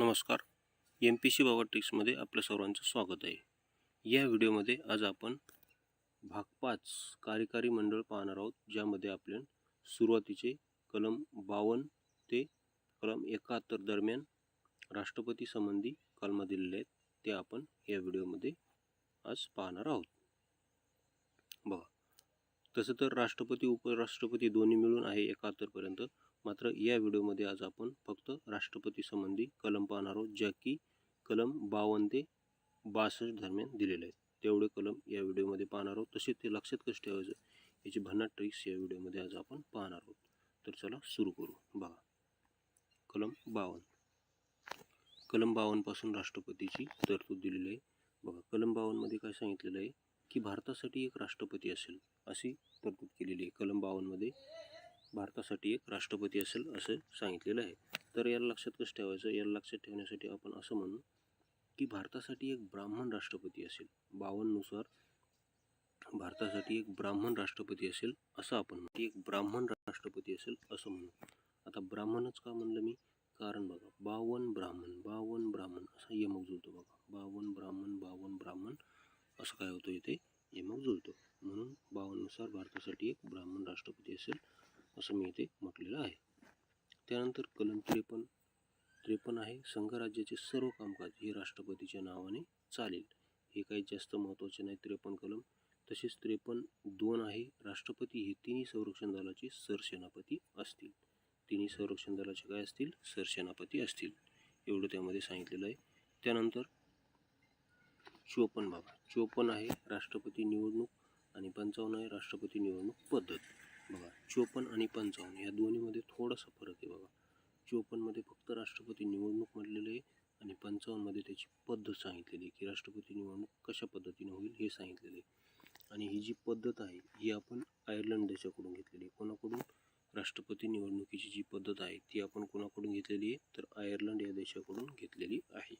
नमस्कार. M P C बाबा ट्रिक्समध्ये आपल्या सर्वांचं स्वागत आहे. या व्हिडिओमध्ये आज आपण भाग पाच कार्यकारी मंडळ पाहणार आहोत ज्यामध्ये आपल्या सुरुवातीचे कलम बावन्न ते कलम एकाहत्तर दरम्यान राष्ट्रपती संबंधी कलम दिलेले आहेत ते आपण या व्हिडिओमध्ये आज पाहणार आहोत. बघा तसं तर राष्ट्रपती उपराष्ट्रपती दोन्ही मिळून आहे एकाहत्तरपर्यंत. मात्र या व्हिडिओमध्ये आज आपण फक्त राष्ट्रपती संबंधी कलम पाहणार आहोत ज्या की कलम बावन्न ते बासष्ट दरम्यान दिलेले आहेत. तेवढे कलम या व्हिडिओमध्ये पाहणार आहोत. तसे ते लक्षात कसं ठेवायचं याची भन्नाट ट्रिक्स या व्हिडिओमध्ये आज आपण पाहणार आहोत. तर चला सुरू करू. बघा. कलम बावन्न. कलम बावन्नपासून राष्ट्रपतीची तरतूद दिलेली आहे. बघा कलम बावन्नमध्ये काय सांगितलेलं आहे की भारतासाठी एक राष्ट्रपती असेल अशी तरतूद केलेली आहे. कलम बावन्नमध्ये भारतासाठी एक राष्ट्रपती असेल असं सांगितलेलं आहे. तर याला लक्षात कसं ठेवायचं? याला लक्षात ठेवण्यासाठी आपण असं म्हणू की भारतासाठी एक ब्राह्मण राष्ट्रपती असेल. बावन्ननुसार भारतासाठी एक ब्राह्मण राष्ट्रपती असेल असं आपण म्हणू. एक ब्राह्मण राष्ट्रपती असेल असं म्हणू. आता ब्राह्मणच का म्हणलं मी? कारण बघा बावन ब्राह्मण बावन ब्राह्मण असा यमक जुळतो बघा. बावन ब्राह्मण बावन ब्राह्मण असं काय होतं इथे? यमक जुळतो. म्हणून बावननुसार भारतासाठी एक ब्राह्मण राष्ट्रपती असेल असं मी इथे म्हटलेलं आहे. त्यानंतर कलम त्रेपन्न त्रेपन्न आहे संघराज्याचे सर्व कामकाज हे राष्ट्रपतीच्या नावाने चालेल. हे काही जास्त महत्त्वाचे नाही त्रेपन्न कलम. तसेच त्रेपन्न दोन आहे राष्ट्रपती हे तिन्ही संरक्षण दलाचे सरसेनापती असतील. तिन्ही संरक्षण दलाचे काय असतील? सरसेनापती असतील. एवढं त्यामध्ये सांगितलेलं आहे. त्यानंतर चोपन्न बाबा. चोपन्न आहे राष्ट्रपती निवडणूक आणि पंचावन्न आहे राष्ट्रपती निवडणूक पद्धत. बघा चोपन्न आणि पंचावन्न या दोन्हीमध्ये थोडासा फरक आहे बघा. चोपन्नमध्ये फक्त राष्ट्रपती निवडणूक म्हटलेलं आहे आणि पंचावन्नमध्ये त्याची पद्धत सांगितलेली आहे की राष्ट्रपती निवडणूक कशा पद्धतीने होईल हे सांगितलेलं आहे. आणि ही जी पद्धत आहे ही आपण आयर्लंड देशाकडून घेतलेली आहे. कोणाकडून? राष्ट्रपती निवडणुकीची जी पद्धत आहे ती आपण कोणाकडून घेतलेली आहे? तर आयर्लंड या देशाकडून घेतलेली आहे.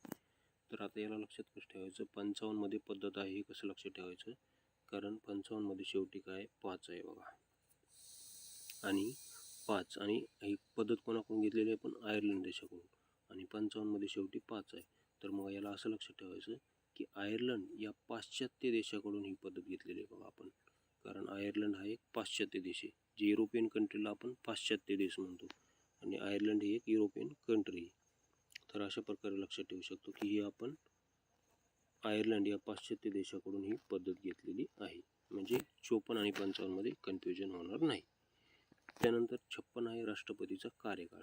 तर आता याला लक्षात कसं ठेवायचं? पंचावन्नमध्ये पद्धत आहे हे कसं लक्षात ठेवायचं? कारण पंचावन्नमध्ये शेवटी काय? पाच आहे बघा. आणि पाच. आणि ही पद्धत कोणाकडून घेतलेली आहे? पण आयर्लंड देशाकडून. आणि पंचावन्नमध्ये शेवटी पाच आहे. तर मग याला असं लक्षात ठेवायचं की आयर्लंड या पाश्चात्य देशाकडून ही पद्धत घेतलेली आहे बघा आपण. कारण आयर्लंड हा एक पाश्चात्य देश आहे. जे युरोपियन कंट्रीला आपण पाश्चात्य देश म्हणतो. आणि आयर्लंड ही एक युरोपियन कंट्री आहे. तर अशा प्रकारे लक्षात ठेवू शकतो की ही आपण आयर्लंड या पाश्चात्य देशाकडून ही पद्धत घेतलेली आहे. म्हणजे चोपन्न आणि पंचावन्नमध्ये कन्फ्युजन होणार नाही. त्यानंतर छप्पन आहे राष्ट्रपतीचा कार्यकाळ.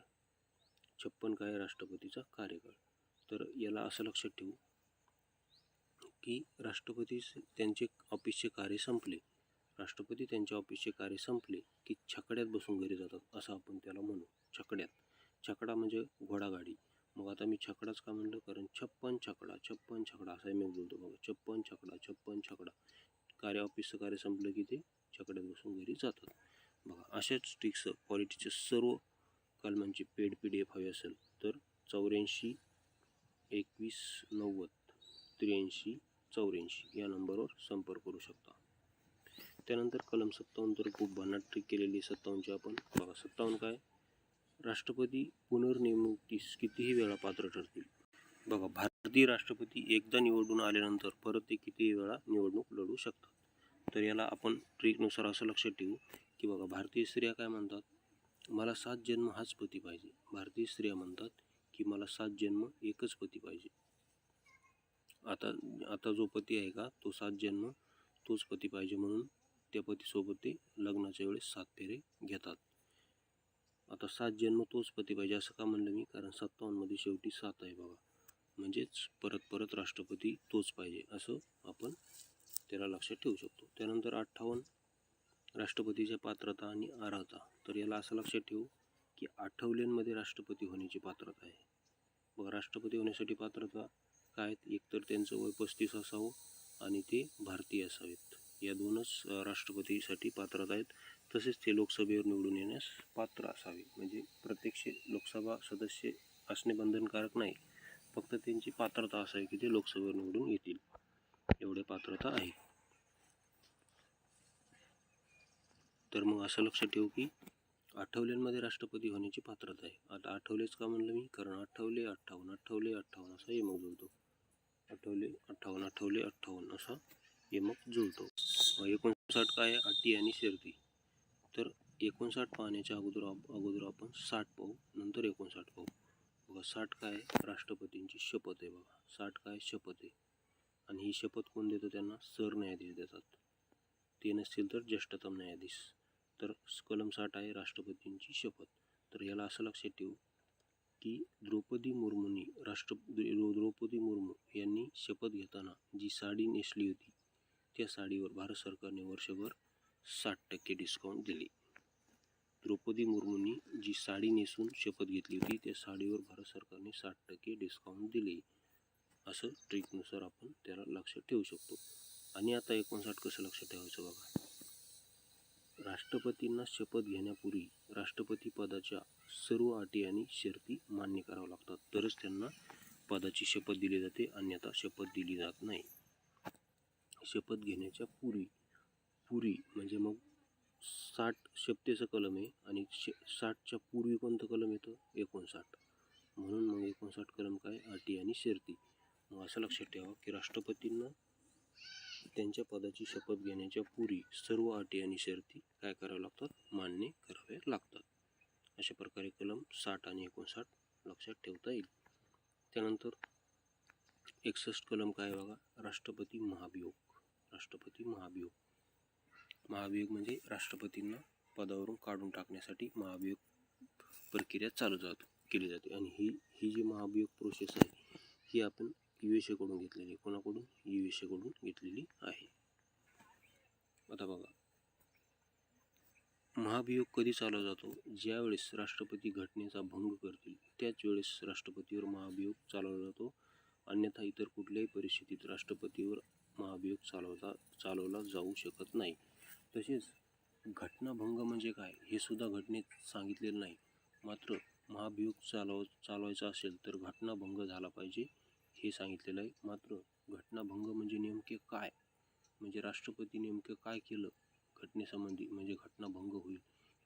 छप्पन काय राष्ट्रपतीचा कार्यकाळ? तर याला असं लक्षात ठेवू की राष्ट्रपती त्यांचे ऑफिसचे कार्य संपले. राष्ट्रपती त्यांच्या ऑफिसचे कार्य संपले की छकड्यात बसून घरी जातात असं आपण त्याला म्हणू. छकड्यात. छकडा म्हणजे घोडागाडी. मग आता मी छकडाच का म्हणलं? कारण छप्पन छकडा छप्पन छकडा असं मी बोलतो बघा. छप्पन छकडा छप्पन छकडा. कार्य ऑफिसचं कार्य संपलं की ते छकड्यात बसून घरी जातात. बघा अशाच ट्रिक्स क्वालिटीचे सर्व कलमांचे पेड पी डी एफ हवे असेल तर चौऱ्याऐंशी एकवीस नव्वद त्र्याऐंशी चौऱ्याऐंशी या नंबरवर संपर्क करू शकता. त्यानंतर कलम सत्तावन्न तर खूप भन्नाट ट्रिक केलेली सत्तावन्नची आपण बघा सत्तावन्न काय? राष्ट्रपती पुनर्नियुक्तीस कितीही वेळा पात्र ठरतील. बघा भारतीय राष्ट्रपती एकदा निवडून आल्यानंतर परत ते कितीही वेळा निवडणूक लढू शकतात. तर याला आपण ट्रिकनुसार असं लक्षात ठेवू की बघा भारतीय स्त्रिया काय म्हणतात? मला सात जन्म हाच पती पाहिजे. भारतीय स्त्रिया म्हणतात की मला सात जन्म एकच पती पाहिजे. आता आता जो पती आहे का तो सात जन्म तोच पती पाहिजे म्हणून त्या पतीसोबत ते लग्नाच्या वेळेस सात फेरे घेतात. आता सात जन्म तोच पती पाहिजे असं का म्हणलं मी? कारण सत्तावन्नमध्ये शेवटी सात आहे बघा. म्हणजेच परत परत राष्ट्रपती तोच पाहिजे असं आपण त्याला लक्षात ठेवू शकतो. त्यानंतर अठ्ठावन्न राष्ट्रपतीच्या पात्रता आणि अर्हता. तर याला असं लक्षात ठेवू की आठवल्यांमध्ये राष्ट्रपती होण्याची पात्रता आहे. बघा राष्ट्रपती होण्यासाठी पात्रता काय आहेत? एकतर त्यांचं वय पस्तीस असावं आणि ते भारतीय असावेत. या दोनच राष्ट्रपतीसाठी पात्रता आहेत. तसेच ते लोकसभेवर निवडून येण्यास पात्र असावे. म्हणजे प्रत्यक्ष लोकसभा सदस्य असणे बंधनकारक नाही. फक्त त्यांची पात्रता असावी की ते लोकसभेवर निवडून येतील. एवढे पात्रता आहे. तर मग असं लक्षात ठेवू की आठवल्यांमध्ये राष्ट्रपती होण्याची पात्रता आहे. आता आठवलेच का म्हणलं मी? कारण आठवले अठ्ठावन्न आठवले अठ्ठावन्न असा यमक जुळतो. आठवले अठ्ठावन्न आठवले अठ्ठावन्न असा यमक जुळतो. एकोणसाठ काय आहे? अटी आणि शर्ती. तर एकोणसाठ पाहण्याच्या अगोदर अगोदर आपण साठ पाहू नंतर एकोणसाठ पाहू. बघा साठ काय राष्ट्रपतींची शपथ आहे बघा. साठ काय शपथ आहे. आणि ही शपथ कोण देतो त्यांना? सरन्यायाधीश देतात. ते नसतील तर ज्येष्ठतम न्यायाधीश. तर कलम साठ आहे राष्ट्रपतींची शपथ. तर याला असं लक्षात ठेवू की द्रौपदी मुर्मूंनी राष्ट्र द्रौपदी मुर्मू यांनी शपथ घेताना जी साडी नेसली होती त्या साडीवर भारत सरकारने वर्षभर साठ टक्के डिस्काउंट दिले. द्रौपदी मुर्मूंनी जी साडी नेसून शपथ घेतली होती त्या साडीवर भारत सरकारने साठ टक्के डिस्काउंट दिले. असं ट्रिकनुसार आपण त्याला लक्षात ठेवू शकतो. आणि आता एकोणसाठ कसं लक्षात ठेवायचं बघा. राष्ट्रपतींना शपथ घेण्यापूर्वी राष्ट्रपती पदाच्या सर्व अटी आणि शर्ती मान्य कराव्या लागतात. तरच त्यांना पदाची शपथ दिली जाते अन्यथा शपथ दिली जात नाही. शपथ घेण्याच्या पूर्वी पूर्वी म्हणजे मग साठ शपथेचं कलम आहे आणि श साठच्या पूर्वी कोणतं कलम येतं? एकोणसाठ. म्हणून मग एकोणसाठ कलम काय? अटी आणि शर्ती. असं लक्षात ठेवा की राष्ट्रपतींना त्यांच्या पदाची शपथ घेण्याच्या पूर्वी सर्व अटी आणि शर्ती काय कराव्या लागतात? मान्य कराव्या लागतात. अशा प्रकारे कलम साठ आणि एकोणसाठ लक्षात ठेवता येईल. त्यानंतर एकसष्ट कलम काय आहे बघा? राष्ट्रपती महाभियोग. राष्ट्रपती महाभियोग. महाभियोग म्हणजे राष्ट्रपतींना पदावरून काढून टाकण्यासाठी महाभियोग प्रक्रिया चालू जात केली जाते. आणि ही ही जी महाभियोग प्रोसेस आहे ही आपण यू एस एकडून घेतलेली कोणाकडून? यू एस एकडून घेतलेली आहे. आता बघा. महाभियोग कधी चालवला जातो? ज्यावेळेस राष्ट्रपती घटनेचा भंग करतील त्याच वेळेस राष्ट्रपतीवर महाभियोग चालवला जातो. अन्यथा इतर कुठल्याही परिस्थितीत राष्ट्रपतीवर महाभियोग चालवता चालवला जाऊ शकत नाही. तसेच घटनाभंग म्हणजे काय? हे सुद्धा घटनेत सांगितलेलं नाही. मात्र महाभियोग चालव चालवायचा असेल तर घटनाभंग झाला पाहिजे. हे सांगितलेलं आहे. मात्र घटनाभंग म्हणजे नेमके काय? म्हणजे राष्ट्रपती नेमकं काय केलं? घटनेसंबंधी म्हणजे घटनाभंग होईल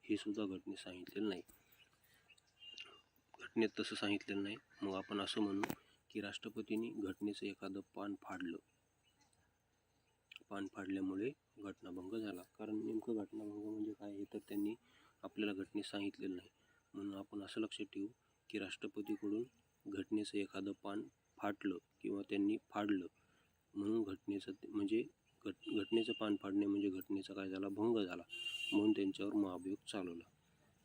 हे सुद्धा घटनेत सांगितलेलं नाही. घटनेत तसं सांगितलेलं नाही. मग आपण असं म्हणू की राष्ट्रपतींनी घटनेचं एखादं पान फाडलं. पान फाडल्यामुळे घटनाभंग झाला. कारण नेमकं घटनाभंग म्हणजे काय हे तर त्यांनी आपल्याला घटनेत सांगितलेलं नाही. म्हणून आपण असं लक्षात ठेवू की राष्ट्रपतीकडून घटनेचं एखादं पान फाटलं किंवा त्यांनी फाडलं म्हणून घटनेचं म्हणजे घट घटनेचं पान फाडणे म्हणजे घटनेचा काय झाला? भंग झाला म्हणून त्यांच्यावर महाभियोग चालवला.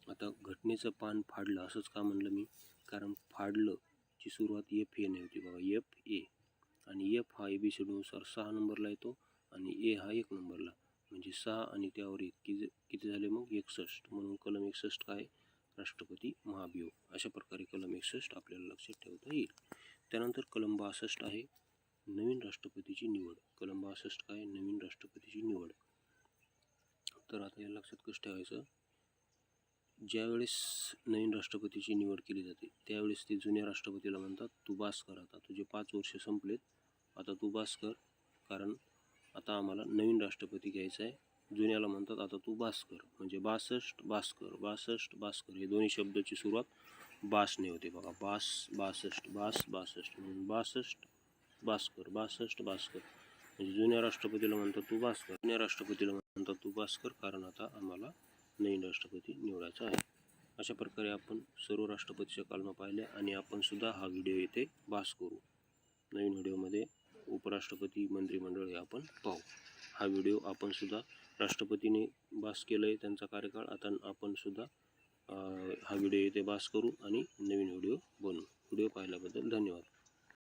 आता घटनेचं पान फाडलं असंच का म्हणलं मी? कारण फाडलं ची सुरुवात एफ एने होती बघा. एफ ए आणि एफ हा ए बी सी डीनुसार सहा नंबरला येतो आणि ए हा एक नंबरला. म्हणजे सहा आणि त्यावर एक. किती किती झाले मग? एकसष्ट. म्हणून कलम एकसष्ट काय? राष्ट्रपती महाभियोग. अशा प्रकारे कलम एकसष्ट आपल्याला लक्षात ठेवता येईल. त्यानंतर कलम बासष्ट आहे. नवीन राष्ट्रपतीची निवड. कलम बासष्ट काय? नवीन राष्ट्रपतीची निवड. तर आता या लक्षात कसं ठेवायचं? ज्यावेळेस नवीन राष्ट्रपतीची निवड केली जाते त्यावेळेस ते जुन्या राष्ट्रपतीला म्हणतात तू बास कर आता. तुझे पाच वर्ष संपलेत. आता तू बास कर कारण आता आम्हाला नवीन राष्ट्रपती घ्यायचा आहे. जुन्याला म्हणतात आता तू भास्कर. म्हणजे बासष्ट भास्कर बासष्ट भास्कर. हे दोन्ही शब्दाची सुरुवात बासने होते बघा. बास बासष्ट बास बासष्ट म्हणून बासष्ट भास्कर बासष्ट भास्कर. म्हणजे जुन्या राष्ट्रपतीला म्हणतात तू भास्कर. जुन्या राष्ट्रपतीला म्हणतात तू भास्कर कारण आता आम्हाला नवीन राष्ट्रपती निवडायचा आहे. अशा प्रकारे आपण सर्व राष्ट्रपतीच्या कालमा पाहिल्या आणि आपण सुद्धा हा व्हिडिओ येथे भास करू. नवीन व्हिडिओमध्ये उपराष्ट्रपती मंत्रिमंडळ हे आपण पाहू. हा व्हिडिओ आपण सुद्धा राष्ट्रपतीने बास केलं आहे त्यांचा कार्यकाळ आता आपण सुद्धा हा व्हिडिओ येथे बास करू आणि नवीन व्हिडिओ बनवू. व्हिडिओ पाहिल्याबद्दल धन्यवाद.